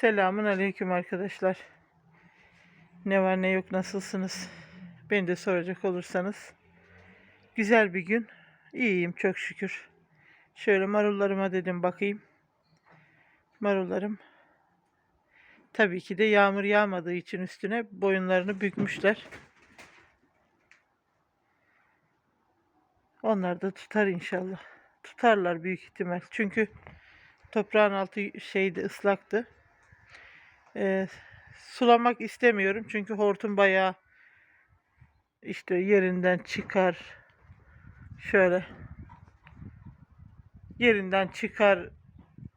Selamun aleyküm arkadaşlar. Ne var ne yok nasılsınız? Beni de soracak olursanız. Güzel bir gün. İyiyim çok şükür. Şöyle marullarıma dedim bakayım. Marullarım. Tabii ki de yağmur yağmadığı için üstüne boyunlarını bükmüşler. Onlar da tutar inşallah. Tutarlar büyük ihtimal. Çünkü toprağın altı şeydi ıslaktı. Ee, sulamak istemiyorum çünkü hortum bayağı işte yerinden çıkar. Şöyle yerinden çıkar.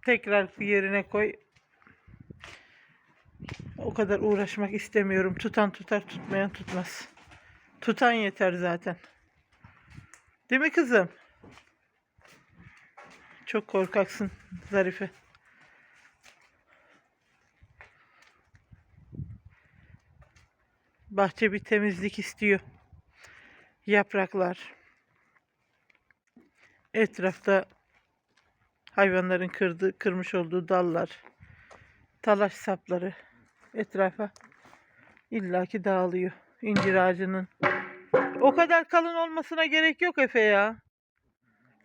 Tekrar yerine koy. O kadar uğraşmak istemiyorum. Tutan tutar, tutmayan tutmaz. Tutan yeter zaten. Değil mi kızım? Çok korkaksın Zarife. Bahçe bir temizlik istiyor. Yapraklar. Etrafta hayvanların kırdı, kırmış olduğu dallar. Talaş sapları etrafa illaki dağılıyor. İncir ağacının. O kadar kalın olmasına gerek yok Efe ya.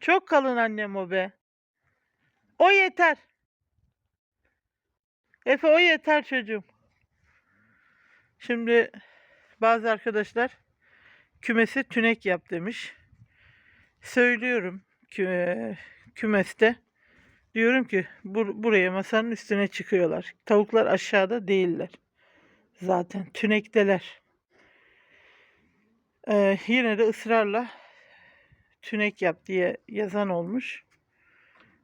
Çok kalın annem o be. O yeter. Efe o yeter çocuğum. Şimdi bazı arkadaşlar kümesi tünek yap demiş. Söylüyorum kü kümeste. Diyorum ki bur buraya masanın üstüne çıkıyorlar. Tavuklar aşağıda değiller. Zaten tünekteler. Ee, yine de ısrarla tünek yap diye yazan olmuş.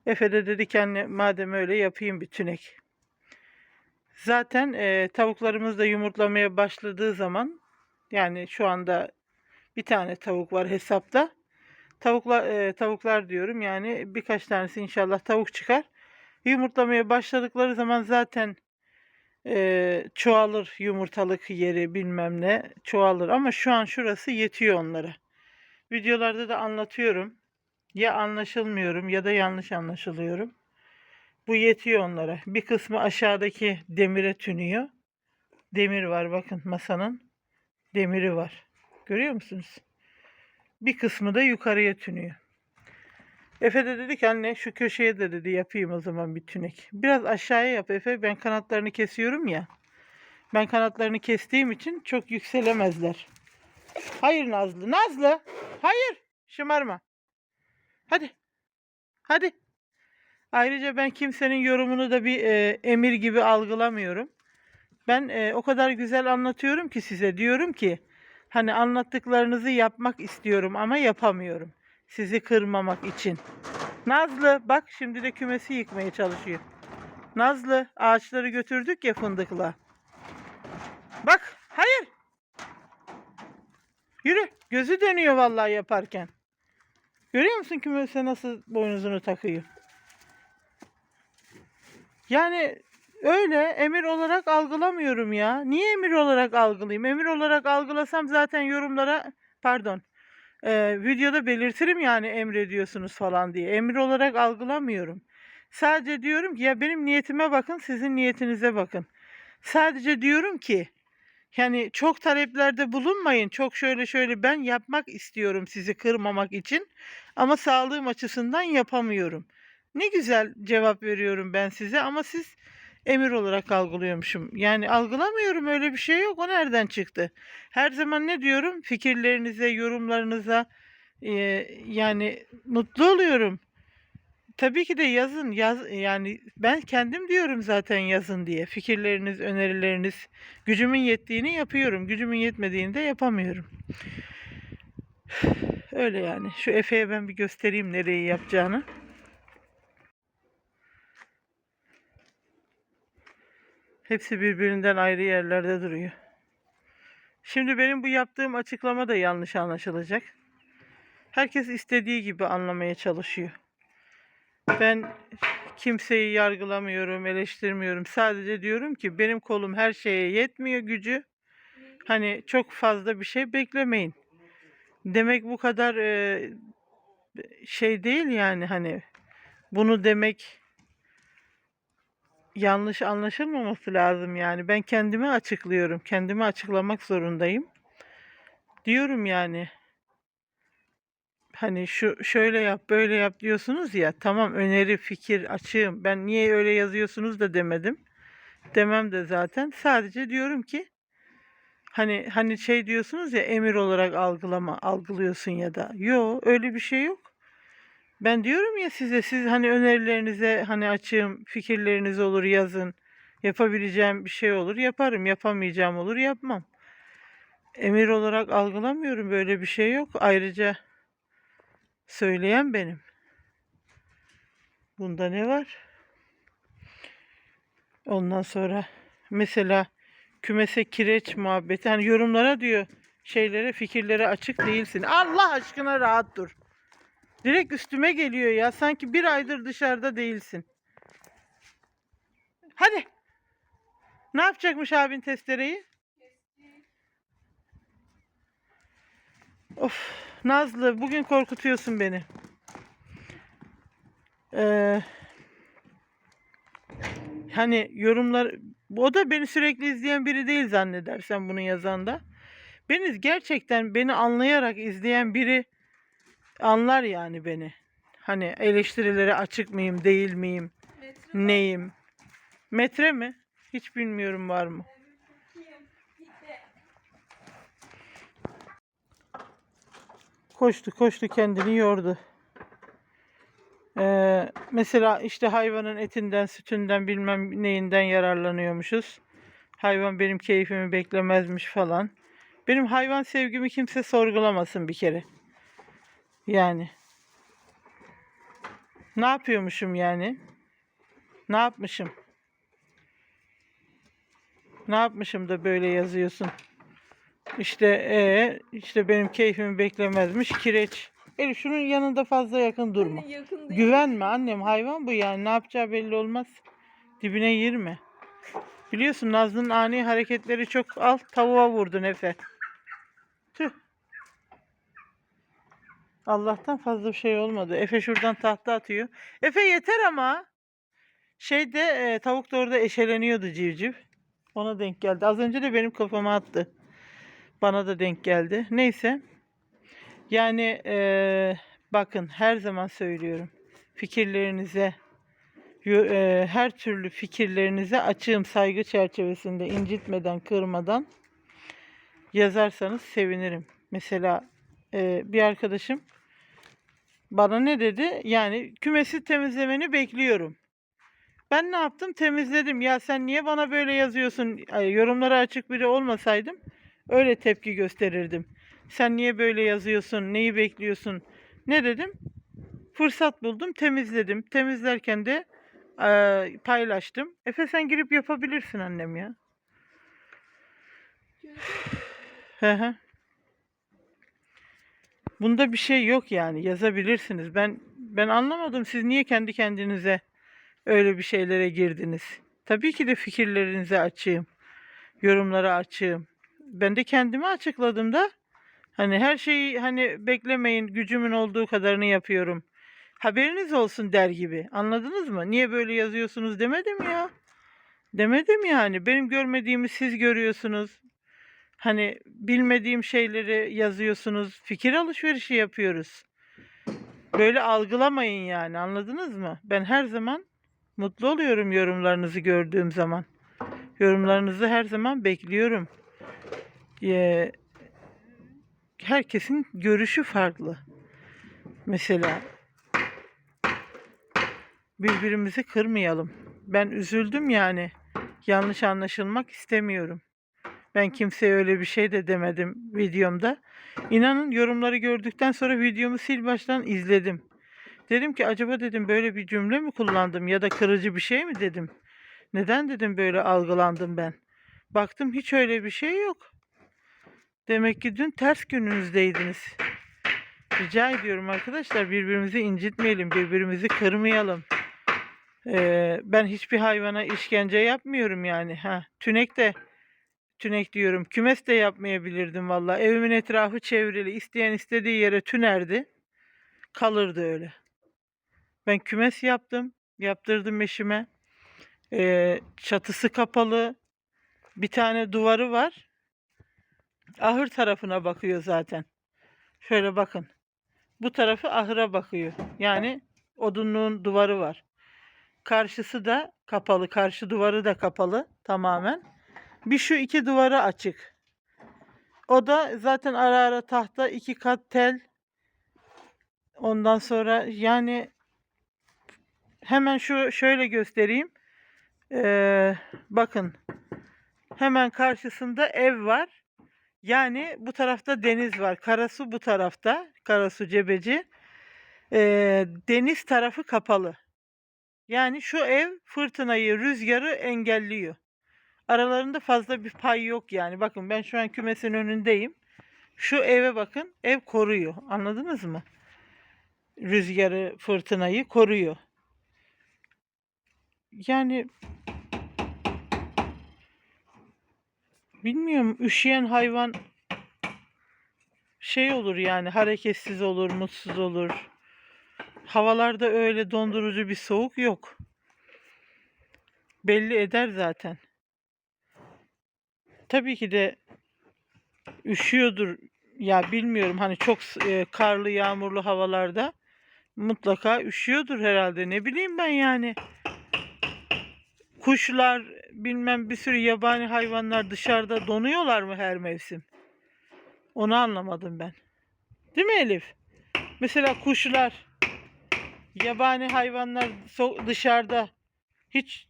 Efe de dedi ki anne madem öyle yapayım bir tünek. Zaten e, tavuklarımız da yumurtlamaya başladığı zaman yani şu anda bir tane tavuk var hesapta. Tavuklar e, tavuklar diyorum yani birkaç tanesi inşallah tavuk çıkar. Yumurtlamaya başladıkları zaman zaten e, çoğalır yumurtalık yeri bilmem ne çoğalır ama şu an şurası yetiyor onlara. Videolarda da anlatıyorum. Ya anlaşılmıyorum ya da yanlış anlaşılıyorum. Bu yetiyor onlara. Bir kısmı aşağıdaki demire tünüyor. Demir var bakın masanın demiri var. Görüyor musunuz? Bir kısmı da yukarıya tünüyor. Efe de dedi ki anne şu köşeye de dedi yapayım o zaman bir tünek. Biraz aşağıya yap Efe. Ben kanatlarını kesiyorum ya. Ben kanatlarını kestiğim için çok yükselemezler. Hayır Nazlı. Nazlı. Hayır. Şımarma. Hadi. Hadi. Ayrıca ben kimsenin yorumunu da bir e, emir gibi algılamıyorum. Ben e, o kadar güzel anlatıyorum ki size. Diyorum ki hani anlattıklarınızı yapmak istiyorum ama yapamıyorum. Sizi kırmamak için. Nazlı bak şimdi de kümesi yıkmaya çalışıyor. Nazlı ağaçları götürdük ya fındıkla. Bak hayır. Yürü. Gözü dönüyor vallahi yaparken. Görüyor musun kümese nasıl boynuzunu takıyor? Yani öyle emir olarak algılamıyorum ya. Niye emir olarak algılayayım? Emir olarak algılasam zaten yorumlara pardon e, videoda belirtirim yani emrediyorsunuz falan diye. Emir olarak algılamıyorum. Sadece diyorum ki ya benim niyetime bakın sizin niyetinize bakın. Sadece diyorum ki yani çok taleplerde bulunmayın. Çok şöyle şöyle ben yapmak istiyorum sizi kırmamak için. Ama sağlığım açısından yapamıyorum. Ne güzel cevap veriyorum ben size ama siz emir olarak algılıyormuşum. Yani algılamıyorum öyle bir şey yok. O nereden çıktı? Her zaman ne diyorum? Fikirlerinize, yorumlarınıza e, yani mutlu oluyorum. Tabii ki de yazın. Yaz, yani ben kendim diyorum zaten yazın diye. Fikirleriniz, önerileriniz. Gücümün yettiğini yapıyorum. Gücümün yetmediğini de yapamıyorum. Öyle yani. Şu Efe'ye ben bir göstereyim nereyi yapacağını. Hepsi birbirinden ayrı yerlerde duruyor. Şimdi benim bu yaptığım açıklama da yanlış anlaşılacak. Herkes istediği gibi anlamaya çalışıyor. Ben kimseyi yargılamıyorum, eleştirmiyorum. Sadece diyorum ki benim kolum her şeye yetmiyor gücü. Hani çok fazla bir şey beklemeyin. Demek bu kadar şey değil yani hani bunu demek yanlış anlaşılmaması lazım yani. Ben kendimi açıklıyorum. Kendimi açıklamak zorundayım. Diyorum yani. Hani şu şöyle yap, böyle yap diyorsunuz ya. Tamam öneri, fikir açığım. Ben niye öyle yazıyorsunuz da demedim. Demem de zaten. Sadece diyorum ki hani hani şey diyorsunuz ya emir olarak algılama, algılıyorsun ya da. Yo öyle bir şey yok. Ben diyorum ya size siz hani önerilerinize hani açığım, fikirleriniz olur yazın. Yapabileceğim bir şey olur yaparım, yapamayacağım olur yapmam. Emir olarak algılamıyorum böyle bir şey yok. Ayrıca söyleyen benim. Bunda ne var? Ondan sonra mesela kümese kireç muhabbeti hani yorumlara diyor şeylere fikirlere açık değilsin. Allah aşkına rahat dur. Direkt üstüme geliyor ya. Sanki bir aydır dışarıda değilsin. Hadi. Ne yapacakmış abin testereyi? Of Nazlı bugün korkutuyorsun beni. Ee, hani yorumlar o da beni sürekli izleyen biri değil zannedersen bunu yazan da. Beni gerçekten beni anlayarak izleyen biri anlar yani beni. Hani eleştirilere açık mıyım, değil miyim, neyim? Metre mi? Hiç bilmiyorum var mı? Koştu koştu kendini yordu. Ee, mesela işte hayvanın etinden, sütünden bilmem neyinden yararlanıyormuşuz. Hayvan benim keyfimi beklemezmiş falan. Benim hayvan sevgimi kimse sorgulamasın bir kere. Yani. Ne yapıyormuşum yani? Ne yapmışım? Ne yapmışım da böyle yazıyorsun? İşte e işte benim keyfimi beklemezmiş kireç. Elif şunun yanında fazla yakın durma. Anne yakın değil. Güvenme annem hayvan bu yani ne yapacağı belli olmaz. Dibine girme. Biliyorsun Nazlı'nın ani hareketleri çok al tavuğa vurdun Efe. Tüh. Allah'tan fazla bir şey olmadı. Efe şuradan tahta atıyor. Efe yeter ama. Şeyde e, tavuk da orada eşeleniyordu civciv. Ona denk geldi. Az önce de benim kafama attı. Bana da denk geldi. Neyse. Yani e, bakın her zaman söylüyorum. Fikirlerinize e, her türlü fikirlerinize açığım saygı çerçevesinde incitmeden kırmadan yazarsanız sevinirim. Mesela e, bir arkadaşım bana ne dedi? Yani kümesi temizlemeni bekliyorum. Ben ne yaptım? Temizledim. Ya sen niye bana böyle yazıyorsun? Ay, Yorumlara açık biri olmasaydım öyle tepki gösterirdim. Sen niye böyle yazıyorsun? Neyi bekliyorsun? Ne dedim? Fırsat buldum, temizledim. Temizlerken de eee, paylaştım. Efe sen girip yapabilirsin annem ya. Hı hı. Bunda bir şey yok yani yazabilirsiniz. Ben ben anlamadım siz niye kendi kendinize öyle bir şeylere girdiniz. Tabii ki de fikirlerinize açığım. Yorumlara açığım. Ben de kendimi açıkladım da hani her şeyi hani beklemeyin gücümün olduğu kadarını yapıyorum. Haberiniz olsun der gibi. Anladınız mı? Niye böyle yazıyorsunuz demedim ya. Demedim yani. Benim görmediğimi siz görüyorsunuz. Hani bilmediğim şeyleri yazıyorsunuz. Fikir alışverişi yapıyoruz. Böyle algılamayın yani. Anladınız mı? Ben her zaman mutlu oluyorum yorumlarınızı gördüğüm zaman. Yorumlarınızı her zaman bekliyorum. Ee, herkesin görüşü farklı. Mesela birbirimizi kırmayalım. Ben üzüldüm yani. Yanlış anlaşılmak istemiyorum. Ben kimseye öyle bir şey de demedim videomda. İnanın yorumları gördükten sonra videomu sil baştan izledim. Dedim ki acaba dedim böyle bir cümle mi kullandım ya da kırıcı bir şey mi dedim. Neden dedim böyle algılandım ben. Baktım hiç öyle bir şey yok. Demek ki dün ters gününüzdeydiniz. Rica ediyorum arkadaşlar birbirimizi incitmeyelim, birbirimizi kırmayalım. Ee, ben hiçbir hayvana işkence yapmıyorum yani. Ha, tünek de tünek diyorum. Kümes de yapmayabilirdim valla. Evimin etrafı çevrili. İsteyen istediği yere tünerdi. Kalırdı öyle. Ben kümes yaptım. Yaptırdım eşime. Ee, çatısı kapalı. Bir tane duvarı var. Ahır tarafına bakıyor zaten. Şöyle bakın. Bu tarafı ahıra bakıyor. Yani odunluğun duvarı var. Karşısı da kapalı. Karşı duvarı da kapalı tamamen. Bir şu iki duvarı açık. O da zaten ara ara tahta iki kat tel. Ondan sonra yani hemen şu şöyle göstereyim. Ee, bakın hemen karşısında ev var. Yani bu tarafta deniz var. Karasu bu tarafta. Karasu Cebeci. Ee, deniz tarafı kapalı. Yani şu ev fırtınayı, rüzgarı engelliyor. Aralarında fazla bir pay yok yani. Bakın ben şu an kümesin önündeyim. Şu eve bakın. Ev koruyor. Anladınız mı? Rüzgarı, fırtınayı koruyor. Yani bilmiyorum üşüyen hayvan şey olur yani hareketsiz olur, mutsuz olur. Havalarda öyle dondurucu bir soğuk yok. Belli eder zaten. Tabii ki de üşüyordur. Ya bilmiyorum hani çok e, karlı, yağmurlu havalarda mutlaka üşüyordur herhalde. Ne bileyim ben yani. Kuşlar, bilmem bir sürü yabani hayvanlar dışarıda donuyorlar mı her mevsim? Onu anlamadım ben. Değil mi Elif? Mesela kuşlar, yabani hayvanlar dışarıda hiç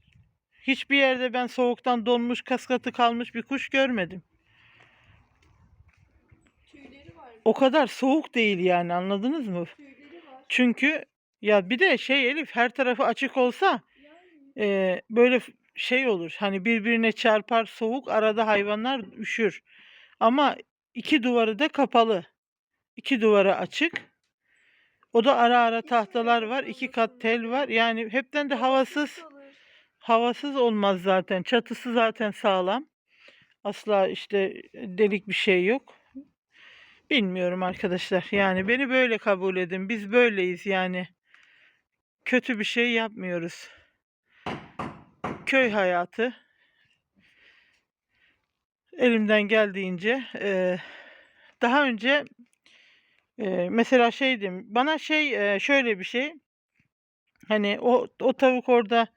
hiçbir yerde ben soğuktan donmuş, kaskatı kalmış bir kuş görmedim. O kadar soğuk değil yani anladınız mı? Çünkü ya bir de şey Elif her tarafı açık olsa e, böyle şey olur. Hani birbirine çarpar soğuk arada hayvanlar üşür. Ama iki duvarı da kapalı. İki duvarı açık. O da ara ara tahtalar var. iki kat tel var. Yani hepten de havasız. Havasız olmaz zaten. Çatısı zaten sağlam. Asla işte delik bir şey yok. Bilmiyorum arkadaşlar. Yani beni böyle kabul edin. Biz böyleyiz yani. Kötü bir şey yapmıyoruz. Köy hayatı. Elimden geldiğince eee, daha önce eee, mesela şeydim bana şey eee, şöyle bir şey hani o o tavuk orada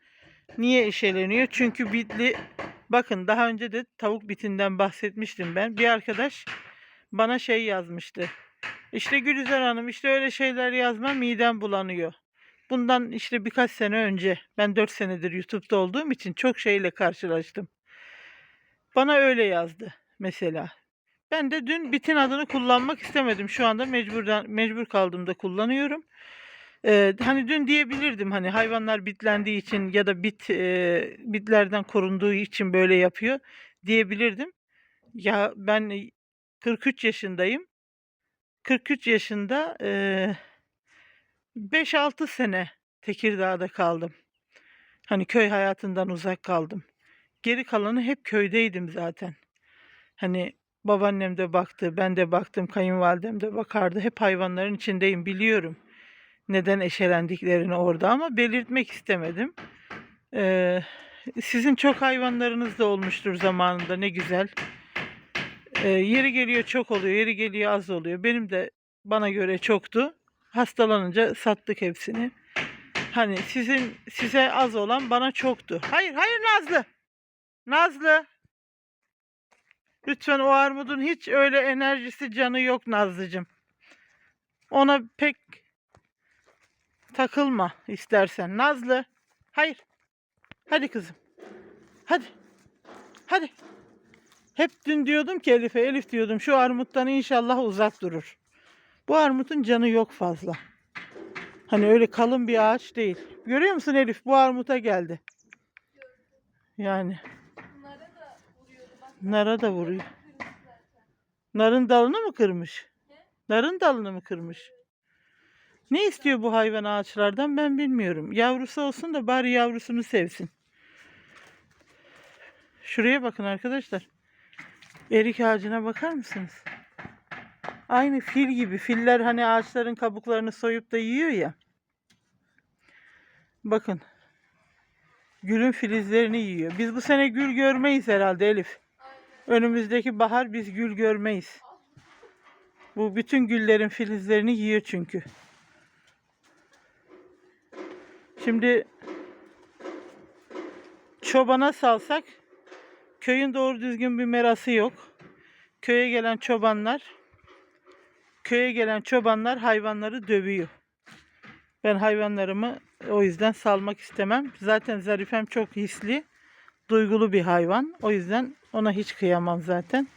niye eşeleniyor? Çünkü bitli bakın daha önce de tavuk bitinden bahsetmiştim ben. Bir arkadaş bana şey yazmıştı. İşte Gülizar Hanım işte öyle şeyler yazma midem bulanıyor. Bundan işte birkaç sene önce ben 4 senedir YouTube'da olduğum için çok şeyle karşılaştım. Bana öyle yazdı mesela. Ben de dün bitin adını kullanmak istemedim. Şu anda mecburdan mecbur kaldığımda kullanıyorum. Ee, hani dün diyebilirdim hani hayvanlar bitlendiği için ya da bit e, bitlerden korunduğu için böyle yapıyor diyebilirdim. Ya ben 43 yaşındayım. 43 yaşında eee 5-6 sene Tekirdağ'da kaldım. Hani köy hayatından uzak kaldım. Geri kalanı hep köydeydim zaten. Hani babaannem de baktı, ben de baktım, kayınvalidem de bakardı. Hep hayvanların içindeyim biliyorum. Neden eşelendiklerini orada ama belirtmek istemedim. Eee, sizin çok hayvanlarınız da olmuştur zamanında ne güzel. Eee, yeri geliyor çok oluyor, yeri geliyor az oluyor. Benim de bana göre çoktu. Hastalanınca sattık hepsini. Hani sizin size az olan bana çoktu. Hayır, hayır Nazlı. Nazlı. Lütfen o armudun hiç öyle enerjisi canı yok Nazlıcığım. Ona pek takılma istersen. Nazlı. Hayır. Hadi kızım. Hadi. Hadi. Hep dün diyordum ki Elif'e, Elif diyordum şu armuttan inşallah uzak durur. Bu armutun canı yok fazla. Hani öyle kalın bir ağaç değil. Görüyor musun Elif? Bu armuta geldi. Yani nara da vuruyor. Narın dalını mı kırmış? Narın dalını mı kırmış? Ne istiyor bu hayvan ağaçlardan ben bilmiyorum. Yavrusu olsun da bari yavrusunu sevsin. Şuraya bakın arkadaşlar. Erik ağacına bakar mısınız? Aynı fil gibi. Filler hani ağaçların kabuklarını soyup da yiyor ya. Bakın. Gülün filizlerini yiyor. Biz bu sene gül görmeyiz herhalde Elif. Önümüzdeki bahar biz gül görmeyiz. Bu bütün güllerin filizlerini yiyor çünkü. Şimdi çobana salsak köyün doğru düzgün bir merası yok. Köye gelen çobanlar köye gelen çobanlar hayvanları dövüyor. Ben hayvanlarımı o yüzden salmak istemem. Zaten Zarifem çok hisli, duygulu bir hayvan. O yüzden ona hiç kıyamam zaten.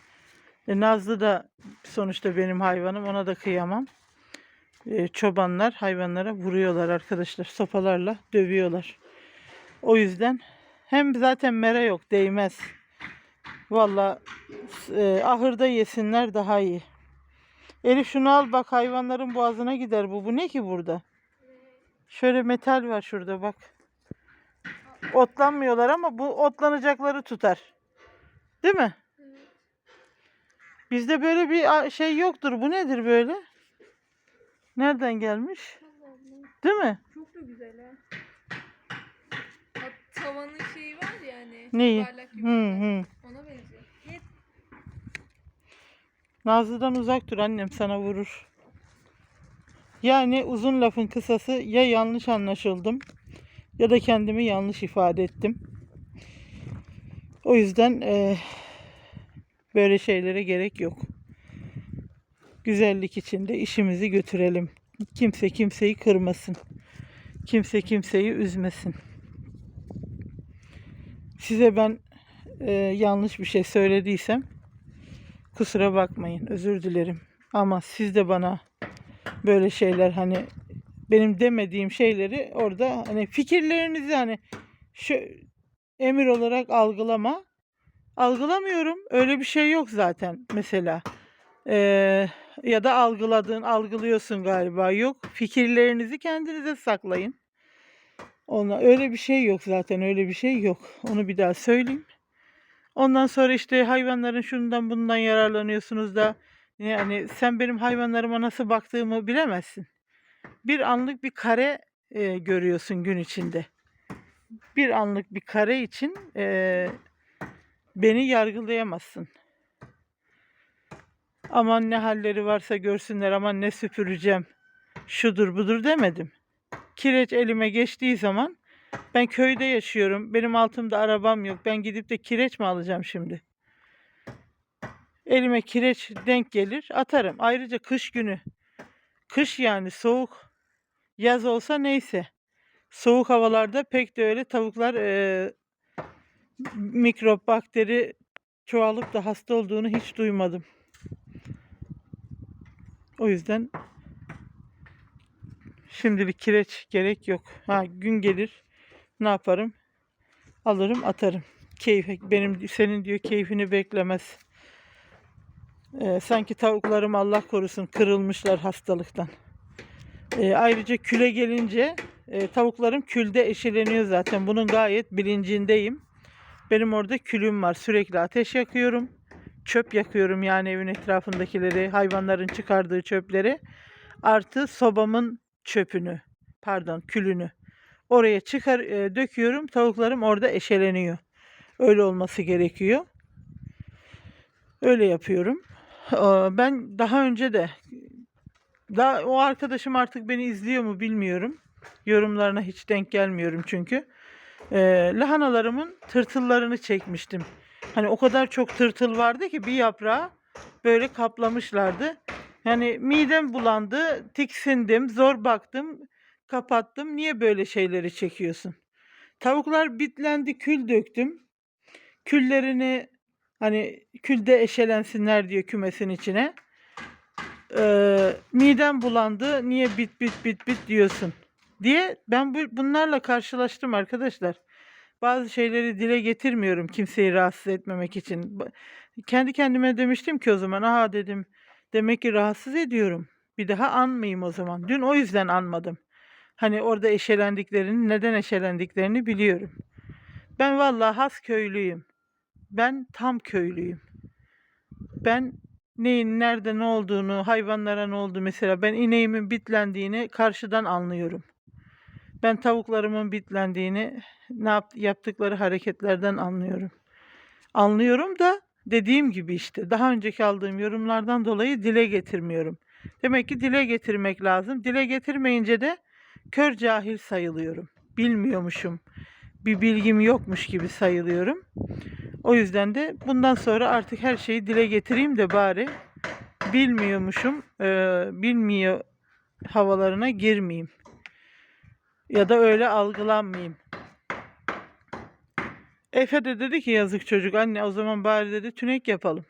E, Nazlı da sonuçta benim hayvanım. Ona da kıyamam. E, çobanlar hayvanlara vuruyorlar arkadaşlar. Sopalarla dövüyorlar. O yüzden hem zaten mera yok değmez. Valla e, ahırda yesinler daha iyi. Elif şunu al bak hayvanların boğazına gider bu. Bu ne ki burada? Şöyle metal var şurada bak. Otlanmıyorlar ama bu otlanacakları tutar. Değil mi? Bizde böyle bir şey yoktur. Bu nedir böyle? Nereden gelmiş? Değil mi? Çok da güzel ha. Ha, tavanın şeyi var ya hani. Neyi? yuvarlak Hı yuvarlak. hı. Ona benziyor. Nazlı'dan uzak dur annem sana vurur. Yani uzun lafın kısası ya yanlış anlaşıldım ya da kendimi yanlış ifade ettim. O yüzden eee, böyle şeylere gerek yok. Güzellik içinde işimizi götürelim. Kimse kimseyi kırmasın. Kimse kimseyi üzmesin. Size ben eee, yanlış bir şey söylediysem Kusura bakmayın, özür dilerim. Ama siz de bana böyle şeyler hani benim demediğim şeyleri orada hani fikirlerinizi hani şu emir olarak algılama. Algılamıyorum. Öyle bir şey yok zaten mesela. Ee, ya da algıladığın, algılıyorsun galiba. Yok. Fikirlerinizi kendinize saklayın. Ona öyle bir şey yok zaten. Öyle bir şey yok. Onu bir daha söyleyeyim. Ondan sonra işte hayvanların şundan bundan yararlanıyorsunuz da yani sen benim hayvanlarıma nasıl baktığımı bilemezsin. Bir anlık bir kare e, görüyorsun gün içinde. Bir anlık bir kare için e, beni yargılayamazsın. Aman ne halleri varsa görsünler aman ne süpüreceğim. Şudur budur demedim. Kireç elime geçtiği zaman ben köyde yaşıyorum. Benim altımda arabam yok. Ben gidip de kireç mi alacağım şimdi? Elime kireç denk gelir, atarım. Ayrıca kış günü. Kış yani soğuk. Yaz olsa neyse. Soğuk havalarda pek de öyle tavuklar eee, mikrop, bakteri çoğalıp da hasta olduğunu hiç duymadım. O yüzden şimdilik kireç gerek yok. Ha gün gelir ne yaparım? Alırım atarım. Keyfe, benim senin diyor keyfini beklemez. Ee, sanki tavuklarım Allah korusun kırılmışlar hastalıktan. Ee, ayrıca küle gelince e, tavuklarım külde eşeleniyor zaten. Bunun gayet bilincindeyim. Benim orada külüm var. Sürekli ateş yakıyorum. Çöp yakıyorum yani evin etrafındakileri, hayvanların çıkardığı çöpleri. Artı sobamın çöpünü, pardon külünü. Oraya çıkar e, döküyorum. Tavuklarım orada eşeleniyor. Öyle olması gerekiyor. Öyle yapıyorum. Aa, Ben daha önce de daha o arkadaşım artık beni izliyor mu bilmiyorum. Yorumlarına hiç denk gelmiyorum çünkü. Ee, lahanalarımın tırtıllarını çekmiştim. Hani o kadar çok tırtıl vardı ki bir yaprağı böyle kaplamışlardı. Yani midem bulandı, tiksindim, zor baktım, kapattım. Niye böyle şeyleri çekiyorsun? Tavuklar bitlendi, kül döktüm. Küllerini hani külde eşelensinler diye kümesin içine. Ee, midem bulandı. Niye bit bit bit bit diyorsun? diye ben bu, bunlarla karşılaştım arkadaşlar. Bazı şeyleri dile getirmiyorum kimseyi rahatsız etmemek için. Kendi kendime demiştim ki o zaman aha dedim demek ki rahatsız ediyorum. Bir daha anmayayım o zaman. Dün o yüzden anmadım. Hani orada eşelendiklerini, neden eşelendiklerini biliyorum. Ben vallahi has köylüyüm. Ben tam köylüyüm. Ben neyin nerede ne olduğunu, hayvanlara ne oldu mesela ben ineğimin bitlendiğini karşıdan anlıyorum. Ben tavuklarımın bitlendiğini, ne yap- yaptıkları hareketlerden anlıyorum. Anlıyorum da dediğim gibi işte daha önceki aldığım yorumlardan dolayı dile getirmiyorum. Demek ki dile getirmek lazım. Dile getirmeyince de kör cahil sayılıyorum. Bilmiyormuşum. Bir bilgim yokmuş gibi sayılıyorum. O yüzden de bundan sonra artık her şeyi dile getireyim de bari bilmiyormuşum, eee, bilmiyor havalarına girmeyeyim. Ya da öyle algılanmayayım. Efe de dedi ki yazık çocuk anne o zaman bari dedi tünek yapalım.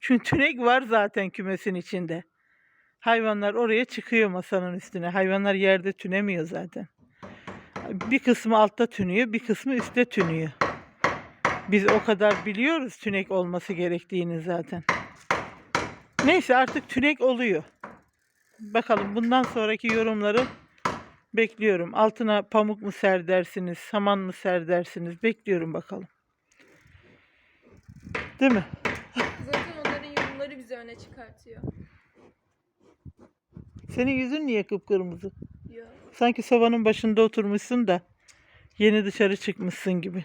Çünkü tünek var zaten kümesin içinde. Hayvanlar oraya çıkıyor masanın üstüne. Hayvanlar yerde tünemiyor zaten. Bir kısmı altta tünüyor, bir kısmı üstte tünüyor. Biz o kadar biliyoruz tünek olması gerektiğini zaten. Neyse artık tünek oluyor. Bakalım bundan sonraki yorumları bekliyorum. Altına pamuk mu ser dersiniz, saman mı ser dersiniz? Bekliyorum bakalım. Değil mi? Zaten onların yorumları bizi öne çıkartıyor. Senin yüzün niye kıpkırmızı? Diyor. Sanki sobanın başında oturmuşsun da yeni dışarı çıkmışsın gibi.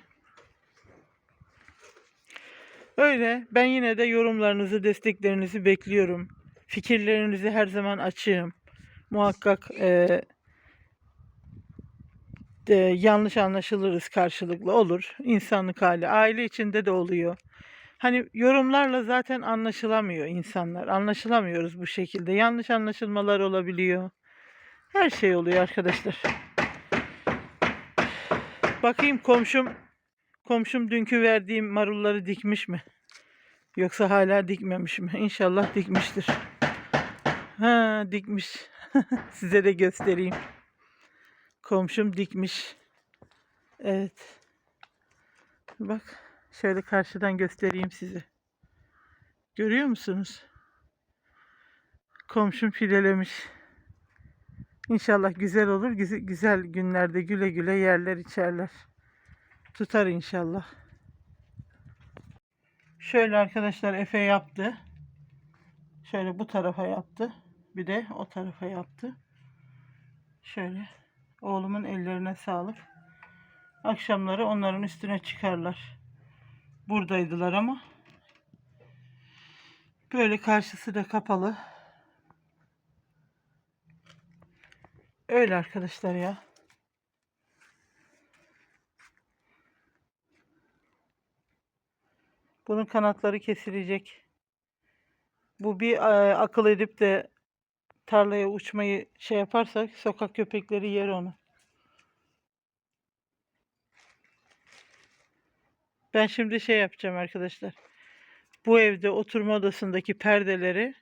Öyle. Ben yine de yorumlarınızı, desteklerinizi bekliyorum. Fikirlerinizi her zaman açığım. Muhakkak eee, de, yanlış anlaşılırız karşılıklı olur. İnsanlık hali. Aile içinde de oluyor. Hani yorumlarla zaten anlaşılamıyor insanlar. Anlaşılamıyoruz bu şekilde. Yanlış anlaşılmalar olabiliyor. Her şey oluyor arkadaşlar. Bakayım komşum komşum dünkü verdiğim marulları dikmiş mi? Yoksa hala dikmemiş mi? İnşallah dikmiştir. Ha dikmiş. Size de göstereyim. Komşum dikmiş. Evet. Bak şöyle karşıdan göstereyim size. Görüyor musunuz? Komşum filelemiş. İnşallah güzel olur. Güzel, güzel günlerde güle güle yerler içerler. Tutar inşallah. Şöyle arkadaşlar Efe yaptı. Şöyle bu tarafa yaptı. Bir de o tarafa yaptı. Şöyle. Oğlumun ellerine sağlık. Akşamları onların üstüne çıkarlar. Buradaydılar ama. Böyle karşısı da kapalı. Öyle arkadaşlar ya. Bunun kanatları kesilecek. Bu bir e, akıl edip de tarlaya uçmayı şey yaparsak sokak köpekleri yer onu. Ben şimdi şey yapacağım arkadaşlar. Bu evde oturma odasındaki perdeleri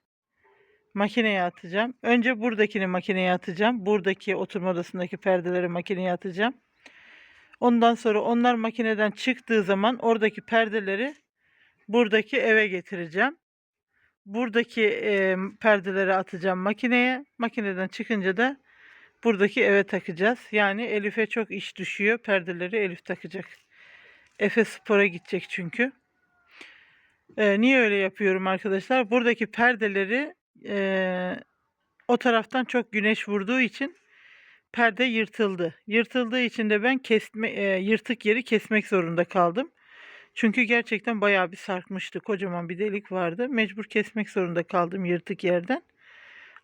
makineye atacağım. Önce buradakini makineye atacağım. Buradaki oturma odasındaki perdeleri makineye atacağım. Ondan sonra onlar makineden çıktığı zaman oradaki perdeleri buradaki eve getireceğim. Buradaki e, perdeleri atacağım makineye. Makineden çıkınca da buradaki eve takacağız. Yani Elif'e çok iş düşüyor. Perdeleri Elif takacak. Efe spora gidecek çünkü. E, niye öyle yapıyorum arkadaşlar? Buradaki perdeleri e, o taraftan çok güneş vurduğu için perde yırtıldı. Yırtıldığı için de ben kesme, e, yırtık yeri kesmek zorunda kaldım. Çünkü gerçekten bayağı bir sarkmıştı. Kocaman bir delik vardı. Mecbur kesmek zorunda kaldım yırtık yerden.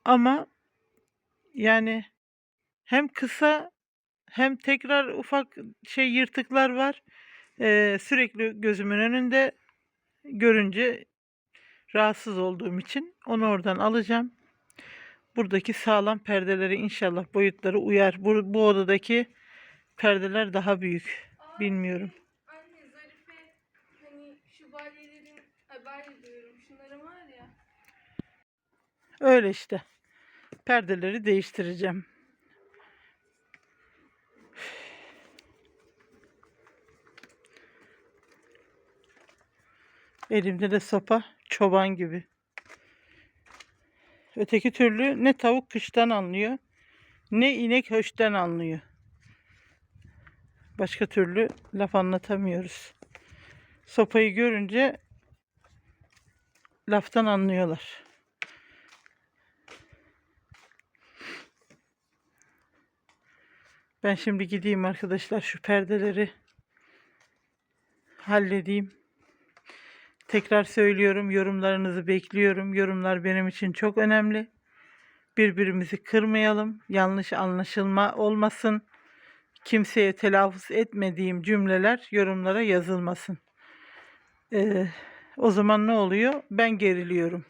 Ama yani hem kısa hem tekrar ufak şey yırtıklar var. Ee, sürekli gözümün önünde görünce rahatsız olduğum için onu oradan alacağım. Buradaki sağlam perdeleri inşallah boyutları uyar. Bu, bu odadaki perdeler daha büyük. Bilmiyorum. Anne Zarife hani şu balyelerin ay balye diyorum şunların var ya. Öyle işte. Perdeleri değiştireceğim. Elimde de sopa çoban gibi. Öteki türlü ne tavuk kıştan anlıyor ne inek höşten anlıyor. Başka türlü laf anlatamıyoruz. Sopayı görünce laftan anlıyorlar. Ben şimdi gideyim arkadaşlar şu perdeleri halledeyim. Tekrar söylüyorum yorumlarınızı bekliyorum. Yorumlar benim için çok önemli. Birbirimizi kırmayalım. Yanlış anlaşılma olmasın. Kimseye telaffuz etmediğim cümleler yorumlara yazılmasın. Ee, o zaman ne oluyor? Ben geriliyorum.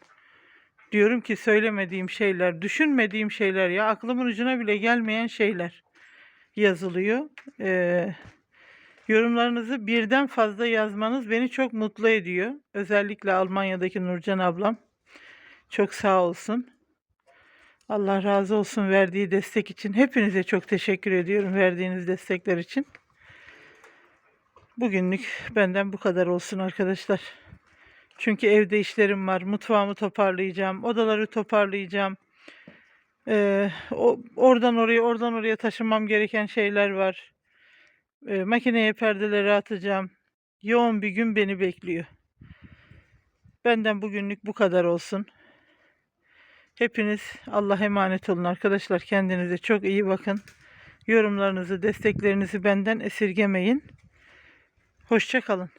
Diyorum ki söylemediğim şeyler, düşünmediğim şeyler ya aklımın ucuna bile gelmeyen şeyler yazılıyor. Ee, yorumlarınızı birden fazla yazmanız beni çok mutlu ediyor. Özellikle Almanya'daki Nurcan ablam. Çok sağ olsun. Allah razı olsun verdiği destek için. Hepinize çok teşekkür ediyorum verdiğiniz destekler için. Bugünlük benden bu kadar olsun arkadaşlar. Çünkü evde işlerim var. Mutfağımı toparlayacağım. Odaları toparlayacağım. Ee, o, oradan oraya oradan oraya taşımam gereken şeyler var. Ee, makineye perdeleri atacağım. Yoğun bir gün beni bekliyor. Benden bugünlük bu kadar olsun. Hepiniz Allah'a emanet olun arkadaşlar. Kendinize çok iyi bakın. Yorumlarınızı, desteklerinizi benden esirgemeyin. Hoşça kalın.